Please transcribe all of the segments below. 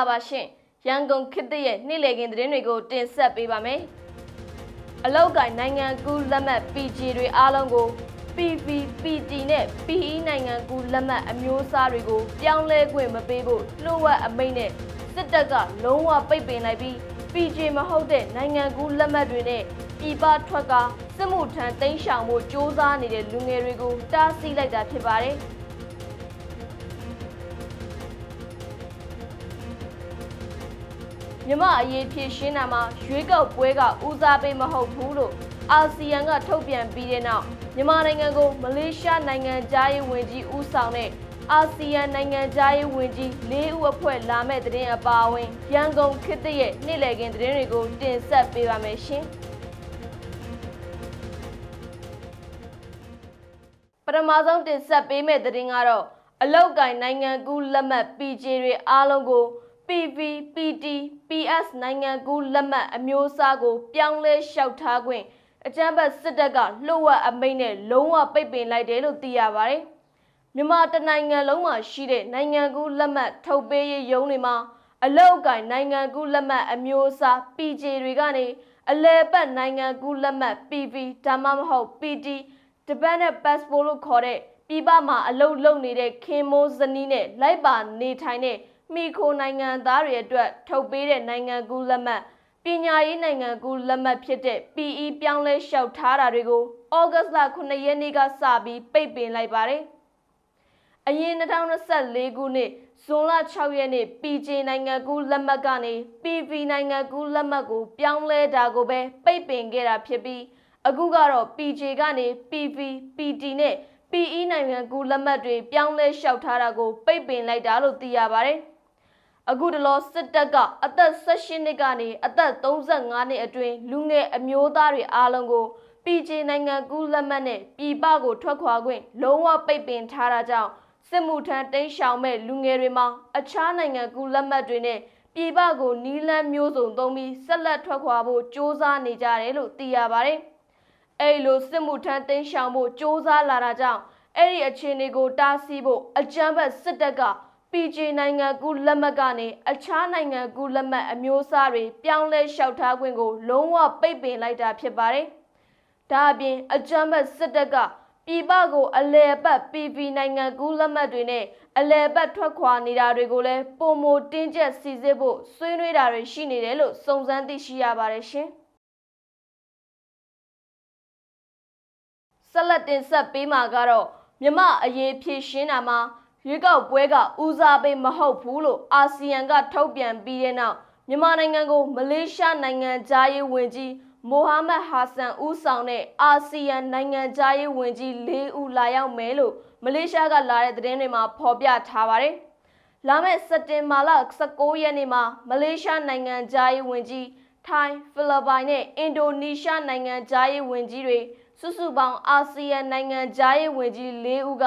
လာပါရှင်ရန်ကုန်ခေတ်သစ်ရဲ့နေ့လည်ခင်းသတင်းတွေကိုတင်ဆက်ပေးပါမယ်အလောက်ကိုင်းနိုင်ငံကူးလက်မှတ် PG တွေအားလုံးကို PVPT နဲ့ PE နိုင်ငံကူးလက်မှတ်အမျိုးအစားတွေကိုပြောင်းလဲခွင့်မပေးဖို့လှုပ်ဝက်အမိန့်နဲ့စစ်တပ်ကလုံးဝပိတ်ပင်လိုက်ပြီး PG မဟုတ်တဲ့နိုင်ငံကူးလက်မှတ်တွေနဲ့ပြည်ပထွက်ကစစ်မှုထမ်းတိမ်းရှောင်မှုစ조사နေတဲ့လူငယ်တွေကိုတားဆီးလိုက်တာဖြစ်ပါတယ်။ မြမအရေးဖြည့်ရှင်းတာမှာရွေးကောက်ပွဲကဦးစားပေးမဟုတ်ဘူးလို့အာဆီယံကထုတ်ပြန်ပြီးတဲ့နောက်မြန်မာနိုင်ငံကိုမလေးရှားနိုင်ငံသားရေးဝန်ကြီးဦးဆောင်တဲ့အာဆီယံနိုင်ငံသားရေးဝန်ကြီး၄ဦးအဖွဲ့လာမဲ့တဲ့တင်အပါအဝင်ရန်ကုန်ခေတ်သစ်ရဲ့နေ့လည်ခင်းသတင်းတွေကိုတင်ဆက်ပေးပါမယ်ရှင်ပထမဆုံးတင်ဆက်ပေးမယ့်သတင်းကတော့အလောက်ကင်နိုင်ငံကူးလက်မှတ် PJ တွေအားလုံးကို PVPT PS နိုင်ငံကူးလက်မှတ်အမျိုးအစားကို ပြောင်းလဲလျှောက်ထားခွင့်အကြမ်းဖက်စစ်တပ်ကလှုပ်ဝက်အမိန့်နဲ့လုံးဝပိတ်ပင်လိုက်တယ်လို့သိရပါတယ်။မြန်မာတနိုင်ငံလုံးမှာရှိတဲ့နိုင်ငံကူးလက်မှတ်ထုတ်ပေးရေးရုံးတွေမှာအလောက်အကင်နိုင်ငံကူးလက်မှတ်အမျိုးအစား PJ တွေကနေအလဲပတ်နိုင်ငံကူးလက်မှတ် PV ဒါမှမဟုတ် PT Dependent Passport လို့ခေါ်တဲ့ပြည်ပမှာအလုပ်လုပ်နေတဲ့ခင်မိုးဇနီးနဲ့လိုက်ပါနေထိုင်တဲ့ မိခိုနိုင်ငံသားတွေအတွက်ထုတ်ပေးတဲ့နိုင်ငံကူးလက်မှတ်ပညာရေးနိုင်ငံကူးလက်မှတ်ဖြစ်တဲ့ PE ပြောင်းလဲလျှောက်ထားတာတွေကိုဩဂတ်စ်လ9ရက်နေ့ကစပြီးပိတ်ပင်လိုက်ပါတယ်။အရင်2024ခုနှစ်ဇွန်လ6ရက်နေ့ PJ နိုင်ငံကူးလက်မှတ်ကနေ PV နိုင်ငံကူးလက်မှတ်ကို ပြောင်းလဲတာကိုပဲပိတ်ပင်ခဲ့တာဖြစ်ပြီးအခုကတော့ PJ ကနေ PV PT နဲ့ PE နိုင်ငံကူးလက်မှတ်တွေပြောင်းလဲလျှောက်ထားတာကိုပိတ်ပင်လိုက်တာလို့သိရပါတယ်။ အခုတလောစစ်တပ်ကအသက်18နှစ်ကနေအသက်35နှစ်အတွင်းလူငယ်အမျိုးသားတွေအားလုံးကို PJ နိုင်ငံကူးလက်မှတ်နဲ့ပြည်ပကိုထွက်ခွာခွင့်လုံးဝပိတ်ပင်ထားတာကြောင့်စစ်မှုထမ်းတိမ်းရှောင်မဲ့လူငယ်တွေမှာအခြားနိုင်ငံကူးလက်မှတ်တွေနဲ့ပြည်ပကိုနီးလန်းမျိုးစုံသုံးပြီးဆက်လက်ထွက်ခွာဖို့စ조사နေကြတယ်လို့သိရပါတယ်။အဲ့လိုစစ်မှုထမ်းတိမ်းရှောင်ဖို့စ조사လာတာကြောင့်အဲ့ဒီအခြေအနေကိုတားဆီးဖို့အကြမ်းဖက်စစ်တပ်က PJ နိုင်ငံကူးလက်မှတ်ကနေအခြားနိုင်ငံကူးလက်မှတ်အမျိုးအစားတွေပြောင်းလဲလျှောက်ထားခွင့်ကို လုံးဝပိတ်ပင်လိုက်တာဖြစ်ပါတယ်။ဒါအပြင်အကြမ်းဖက်စစ်တပ်ကပြည်ပကိုအလဲပတ် PV နိုင်ငံကူးလက်မှတ်တွေနဲ့အလဲပတ်ထွက်ခွာနေတာတွေကိုလည်းပုံမတင်းကျပ်စီစစ်ဖို့ဆွေးနွေးတာတွေရှိနေတယ်လို့စုံစမ်းသိရှိရပါတယ်ရှင်။ဆက်လက်တင်ဆက်ပေးမှာကတော့မြမအရေးဖြည့်ရှင်းတာမှာ ရွေးကောက်ပွဲကဦးစားပေးမဟုတ်ဘူးလို့အာဆီယံကထုတ်ပြန်ပြီးတဲ့နောက်မြန်မာနိုင်ငံကိုမလေးရှားနိုင်ငံသားရေးဝန်ကြီးမိုဟာမက်ဟာဆန်ဦးဆောင်တဲ့အာဆီယံနိုင်ငံသားရေးဝန်ကြီး၄ဦးလာရောက်မယ်လို့မလေးရှားကလာတဲ့သတင်းတွေမှာဖော်ပြထားပါတယ်။လာမယ့်စက်တင်ဘာလ19ရက်နေ့မှာမလေးရှားနိုင်ငံသားရေးဝန်ကြီးထိုင်းဖိလစ်ပိုင်နဲ့အင်ဒိုနီးရှားနိုင်ငံသားရေးဝန်ကြီးတွေစုစုပေါင်းအာဆီယံနိုင်ငံသားရေးဝန်ကြီး၄ဦးက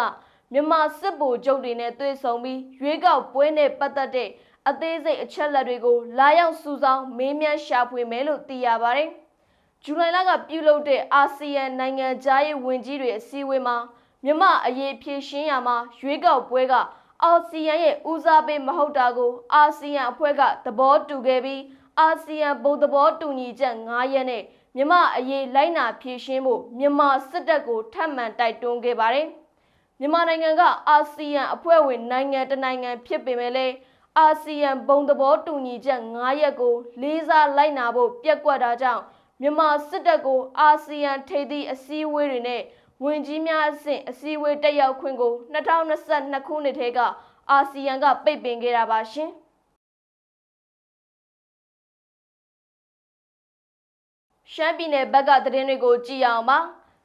မြန်မာစစ်ဗိုလ်ချုပ်တွေနဲ့တွေ့ဆုံပြီးရွေးကောက်ပွဲနဲ့ပတ်သက်တဲ့အသေးစိတ်အချက်လက်တွေကိုလာရောက်စူးစောင်းမေးမြန်းရှာဖွေမယ်လို့သိရပါတယ်။ဇူလိုင်လကပြုလုပ်တဲ့အာဆီယံနိုင်ငံသားရေးဝန်ကြီးတွေအစည်းအဝေးမှာမြမအရေးဖြည့်ရှင်းရမှာရွေးကောက်ပွဲကအာဆီယံရဲ့ဦးစားပေးမဟုတ်တာကိုအာဆီယံအဖွဲ့ကသဘောတူခဲ့ပြီးအာဆီယံဘုံသဘောတူညီချက်9ရက်နဲ့မြမအရေးလိုက်နာဖြည့်ရှင်းဖို့မြန်မာစစ်တပ်ကိုထပ်မံတိုက်တွန်းခဲ့ပါတယ်။ မြန်မာနိုင်ငံကအာဆီယံအဖွဲ့ဝင်နိုင်ငံတနိုင်ငံဖြစ်ပေမဲ့လည်းအာဆီယံဘုံသဘောတူညီချက်9ရက်ကိုလေးစားလိုက်နာဖို့ပြက်ကွက်တာကြောင့်မြန်မာစစ်တပ်ကိုအာဆီယံထိပ်သီးအစည်းအဝေးတွေနဲ့ဝင်ကြီးများအဆင့်အစည်းအဝေးတက်ရောက်ခွင့်ကို2022ခုနှစ်ထဲကအာဆီယံကပိတ်ပင်ခဲ့တာပါရှင်ရှမ်းပြည်နယ်ဘက်ကသတင်းတွေကိုကြည့်အောင်ပါ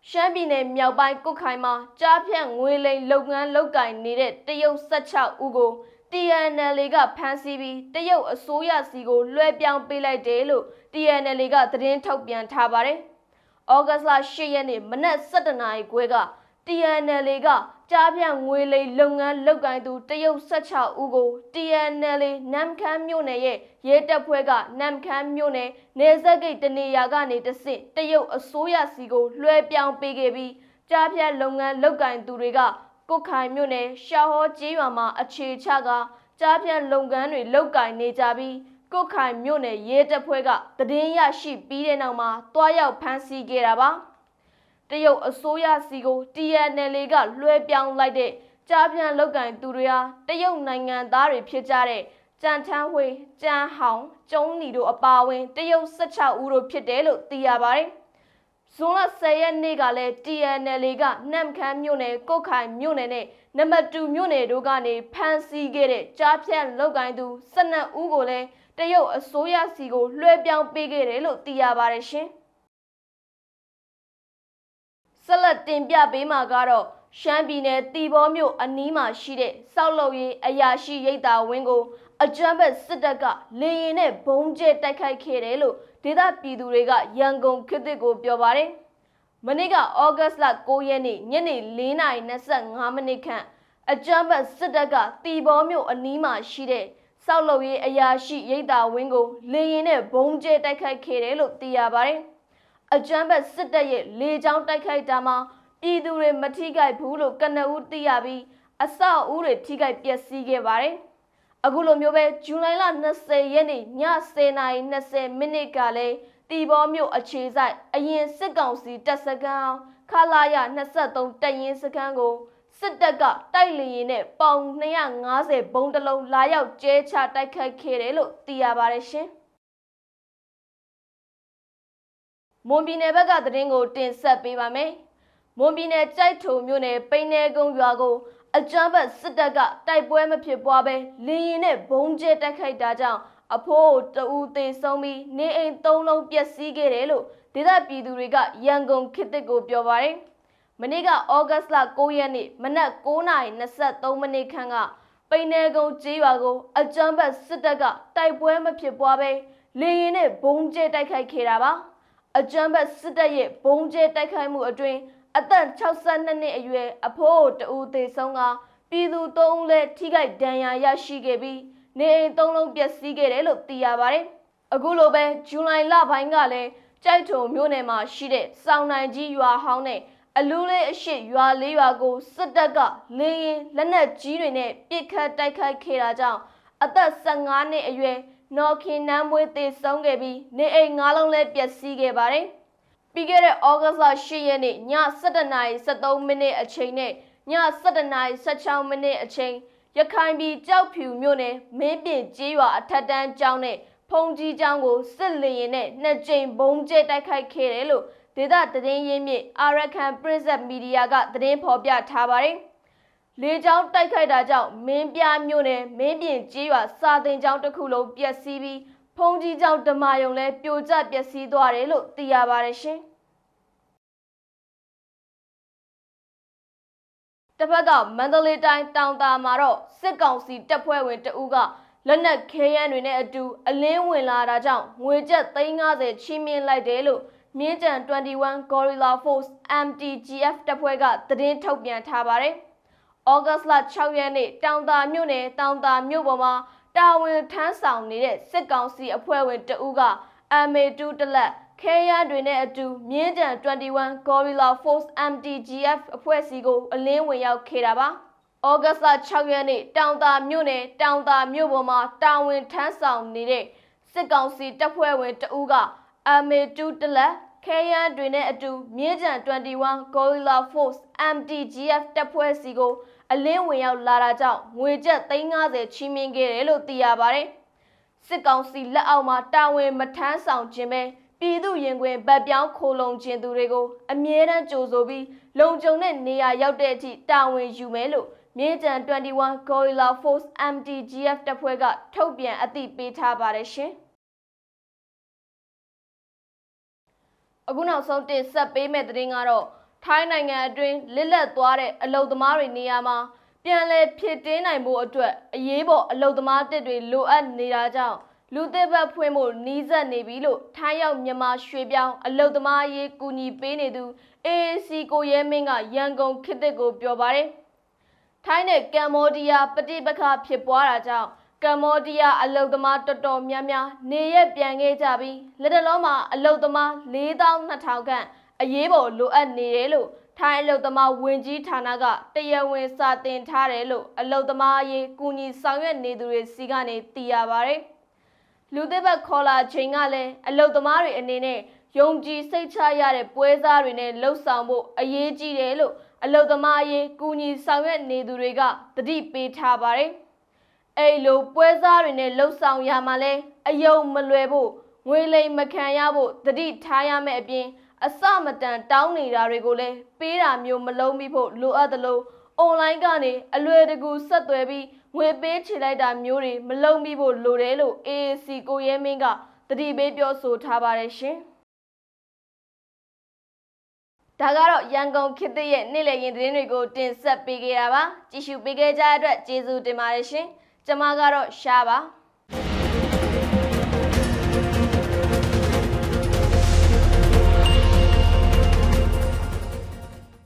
ရှမ်းပြည်နယ်မြောက်ပိုင်းကုတ်ခိုင်မှာကြားဖြတ်ငွေလိမ်လုပ်ငန်းလုပ်ကင်နေတဲ့တရုတ်16ဦးကို TNL ကဖမ်းဆီးပြီးတရုတ်အစိုးရစီကိုလွှဲပြောင်းပေးလိုက်တယ်လို့ TNL ကသတင်းထုတ်ပြန်ထားပါတယ်။ဩဂတ်လ10ရက်နေ့မနက်7:00နာရီခွဲက TNL က ကြားပြန့်ငွေလိမ်လုပ်ငန်းလုပ်ကိုင်သူတရုတ်16ဦးကို TNL နမ်ခမ်းမြို့နယ်ရဲ့ရဲတပ်ဖွဲ့ကနမ်ခမ်းမြို့နယ်နေဆက်ဂိတ်တနေရာကနေတဆင့်တရုတ်အစိုးရစီကိုလွှဲပြောင်းပေးခဲ့ပြီးကြားပြန့်လုပ်ငန်းလုပ်ကိုင်သူတွေကကုတ်ခိုင်မြို့နယ်ရှာဟောကျေးရွာမှာအခြေချကကြားဖြန့်လုပ်ငန်းတွေလုပ်ကင်နေကြပြီးကုတ်ခိုင်မြို့နယ်ရဲတပ်ဖွဲ့ကတည်င်းရရှိပြီးတဲ့နောက်မှာတွားရောက်ဖမ်းဆီးခဲ့တာပါ တရုတ်အစိုးရစီကို TNL ကလွှဲပြောင်းလိုက်တဲ့ကြားဖြန့်လုပ်ကင်သူတွေဟာတရုတ်နိုင်ငံသားတွေဖြစ်ကြတဲ့ကြံထန်းဝေး၊ကြံဟောင်၊ကျုံးနီတို့အပါအဝင်တရုတ်16ဦးတို့ဖြစ်တယ်လို့သိရပါတယ်။ဇွန်လ10ရက်နေ့ကလည်း TNL ကနမ်ခမ်းမြို့နယ်ကုတ်ခိုင်မြို့နယ်နဲ့နံပါတ်2မြို့နယ်တို့ကနေဖမ်းဆီးခဲ့တဲ့ကြားဖြတ်လောက်ကိုင်းသူ12ဦးကိုလည်းတရုတ်အစိုးရစီကိုလွှဲပြောင်းပေးခဲ့တယ်လို့သိရပါတယ်ရှင်။ ဆက်လက်တင်ပြပေးမှာကတော့ရှမ်းပြည်နယ်တီဘောမြို့အနီးမှာရှိတဲ့စောက်လုံရေးအရာရှိရိပ်သာဝင်းကို အကြမ်းဖက်စစ်တပ်ကလေရင်နဲ့ဘုံကျဲတိုက်ခိုက်ခဲ့တယ်လို့ဒေသပြည်သူတွေကရန်ကုန်ခေတ်သစ်ကိုပြောပါတယ်။မနေ့ကဩဂတ်စ်လ9ရက်နေ့ညနေ4:25မိနစ်ခန့်အကြမ်းဖက်စစ်တပ်ကတီဘောမြို့အနီးမှာရှိတဲ့စောက်လုံရေးအရာရှိရိပ်သာဝင်းကိုလေရင်နဲ့ဘုံကျဲတိုက်ခိုက်ခဲ့တယ်လို့သိရပါတယ်။ အကြမ်းဖက်စစ်တပ်ရဲ့လေကြောင်းတိုက်ခိုက်တာမှာပြည်သူတွေမထိခိုက်ဘူးလို့ကနဦးသိရပြီးအဆောက်အဦတွေထိခိုက်ပျက်စီးခဲ့ပါတယ်။အခုလိုမျိုးပဲဇူလိုင်လ20ရက်နေ့ည10:20မိနစ်ကလည်းတီဘောမြို့အခြေဆိုင်အရင်စစ်ကောင်စီတပ်စခန်းအောင်ခလာရ23တပ်ရင်းစခန်းကိုစစ်တပ်ကတိုက်လေရင်နဲ့ပေါင်250ဘုံတလုံးလာရောက်ကျဲချတိုက်ခိုက်ခဲ့တယ်လို့သိရပါတယ်ရှင်။ မွန်ပြည်နယ်ဘက်ကသတင်းကိုတင်ဆက်ပေးပါမယ်။မွန်ပြည်နယ်ကြိုက်ထုံမြို့နယ်ပိန်းနေကုန်းရွာကိုအကြမ်းဖက်စစ်တပ်ကတိုက်ပွဲမဖြစ်ပွားပဲလေရင်နဲ့ဘုံကျဲတိုက်ခိုက်တာကြောင့်အဖိုးတအူသေးဆုံးပြီးနေအိမ်၃လုံးပျက်စီးခဲ့တယ်လို့ဒေသပြည်သူတွေကရန်ကုန်ခေတ်သစ်ကိုပြောပါတယ်။မနေ့ကဩဂတ်စ်လ9ရက်နေ့မနက်9:23မိနစ်ခန့်ကပိန်းနေကုန်းကျေးရွာကိုအကြမ်းဖက်စစ်တပ်ကတိုက်ပွဲမဖြစ်ပွားပဲလေရင်နဲ့ဘုံကျဲတိုက်ခိုက်ခဲ့တာပါ။ အကြမ်းဖက်စစ်တပ်ရဲ့ဘုံကျဲတိုက်ခိုက်မှုအတွင်းအသက်62နှစ်အရွယ်အဖိုးတဦးသေဆုံးကပြည်သူ၃ဦးလည်းထိခိုက်ဒဏ်ရာရရှိခဲ့ပြီးနေအိမ်၃လုံးပျက်စီးခဲ့တယ်လို့သိရပါတယ်။အခုလိုပဲဇူလိုင်လပိုင်းကလည်းကြိုက်ထုံမြို့နယ်မှာရှိတဲ့စောင်းနိုင်ကြီးရွာဟောင်းနဲ့အလူးလေးအရှိရွာလေးရွာကိုစစ်တပ်ကလေရင်လက်နက်ကြီးတွေနဲ့ပစ်ခတ်တိုက်ခိုက်ခဲ့တာကြောင့်အသက်15နှစ်အရွယ် နော်ခင်နန်းမွေးသေဆုံးခဲ့ပြီးနေအိမ်၅လုံးလည်းပျက်စီးခဲ့ပါတယ်။ပြီးခဲ့တဲ့ဩဂတ်လ10ရက်နေ့ည7:73မိနစ်အချိန်နဲ့ည7:16မိနစ်အချိန်ရခိုင်ပြည်ကြောက်ဖြူမြို့နယ်မင်းပြင်ကျေးရွာအထက်တန်းကျောင်းနဲ့ဖုန်ကြီးကျောင်းကိုစစ်လေရင်နဲ့နှစ်ကြိမ်ဘုံကျဲတိုက်ခိုက်ခဲ့တယ်လို့ဒေသသတင်းရင်းမြစ်အာရကန်ပရစ်ဇက်မီဒီယာကသတင်းဖော်ပြထားပါတယ်။ လေကြောင်းတိုက်ခိုက်တာကြောင့်မင်းပြမြို့နယ်မင်းပြင်ကျေးရွာစာတင်ကျောင်းတစ်ခုလုံးပျက်စီးပြီးဖုန်ကြီးကျောင်းဓမာယုံလည်းပြိုကျပျက်စီးသွားတယ်လို့သိရပါတယ်ရှင်။တစ်ဖက်ကမန္တလေးတိုင်းတောင်တာမှာတော့စစ်ကောင်စီတပ်ဖွဲ့ဝင်တဦးကလက်နက်ခဲယမ်းတွေနဲ့အတူအလင်းဝင်လာတာကြောင့်ငွေကျပ်350ချီးမြှင့်လိုက်တယ်လို့မြင်းကြံ21 Gorilla Force MTGF တပ်ဖွဲ့ကသတင်းထုတ်ပြန်ထားပါတယ်။ ဩဂတ်လ6ရက်နေ့တောင်တာမြို့နယ်တောင်တာမြို့ပေါ်မှာတာဝန်ထမ်းဆောင်နေတဲ့စစ်ကောင်စီအဖွဲ့ဝင်တဦးက MA2 တလက်ခဲရန်တွေနဲ့အတူမြင်းတံ21 Gorilla Force MTGF အဖွဲ့စီကိုအလင်းဝင်ရောက်ခဲ့တာပါ။ဩဂတ်လ6ရက်နေ့တောင်တာမြို့နယ်တောင်တာမြို့ပေါ်မှာတာဝန်ထမ်းဆောင်နေတဲ့စစ်ကောင်စီတပ်ဖွဲ့ဝင်တဦးက MA2 တလက်ခဲရန်တွေနဲ့အတူမြင်းကြံ21 Gorilla Force MTGF တပ်ဖွဲ့စီကို အလင်းဝင်ရောက်လာတာကြောင့်ငွေကျပ်350ချီးမြှင့်ခဲ့တယ်လို့သိရပါတယ်။စစ်ကောင်စီလက်အောက်မှာတာဝန်မထမ်းဆောင်ခြင်းပဲပြည်သူရင်ခွင်ဗတ်ပြောင်းခိုလုံခြင်းသူတွေကိုအမြဲတမ်းကြိုဆိုပြီးလုံခြုံတဲ့နေရာရောက်တဲ့အထိတာဝန်ယူမယ်လို့မြေကြံ21 Gorilla Force MTGF တပ်ဖွဲ့ကထုတ်ပြန်အသိပေးထားပါတယ်ရှင်။အခုနောက်ဆုံးတင်ဆက်ပေးမယ့်သတင်းကတော့ ထိုင်းနိုင်ငံအတွင်းလစ်လက်သွားတဲ့အလုံသမားတွေနေရာမှာပြန်လည်ဖြစ်တင်းနိုင်ဖို့အတွက်အရေးပေါ်အလုံသမားတစ်တွေလိုအပ်နေတာကြောင့်လူသစ်ဘက်ဖွင့်ဖို့နီးစပ်နေပြီလို့ထိုင်းရောက်မြန်မာရွှေပြောင်းအလုတ်သမားရေးကူညီပေးနေသူ AAC ကိုရဲမင်းကရန်ကုန်ခေတ်သစ်ကိုပြောပါတယ်။ထိုင်းနဲ့ကမ္ဘောဒီးယားပဋိပက္ခဖြစ်ပွားတာကြောင့်ကမ္ဘောဒီးယားအလုတ်သမားတော်တော်များများနေရက်ပြန်ခဲ့ကြပြီးလက်တလုံးမှာအလုတ်သမား4200ခန့် အရေးပေါ်လိုအပ်နေတယ်လို့ထိုင်းအလုပ်သမားဝင်ကြီးဌာနကတရားဝင်စာတင်ထားတယ်လို့အလုပ်သမားအရေးကူညီဆောင်ရွက်နေသူတွေစီကနေသိရပါတယ်။လူသစ်ဘက်ခေါ်လာချိန်ကလည်းအလုပ်သမားတွေအနေနဲ့ယုံကြည်စိတ်ချရတဲ့ပွဲစားတွေနဲ့လှုပ်ဆောင်ဖို့အရေးကြီးတယ်လို့အလုပ်သမားအရေးကူညီဆောင်ရွက်နေသူတွေကတတိပေးထားပါတယ်။အဲ့လိုပွဲစားတွေနဲ့လှုပ်ဆောင်ရမှာလဲအယုံမလွယ်ဖို့ငွေလိမ်မခံရဖို့တတိထားရမယ့်အပြင် အစမတန်တောင်းနေတာတွေကိုလည်းပေးတာမျိုးမလုံးမိဖို့လိုအပ်သလိုအွန်လိုင်းကနေအလွယ်တကူဆက်သွယ်ပြီးငွေပေးချေလိုက်တာမျိုးတွေမလုံးမိဖို့လိုတယ်လို့ AAC ကိုရဲမင်းကတတိပေးပြောဆိုထားပါတယ်ရှင်။ဒါကတော့ရန်ကုန်ခေတ်သစ်ရဲ့နေ့လည်ရင်သတင်းတွေကိုတင်ဆက်ပေးခဲ့တာပါကြည့်ရှုပေးခဲ့ကြတဲ့အတွက်ကျေးဇူးတင်ပါတယ်ရှင်ကျမကတော့ရှားပါ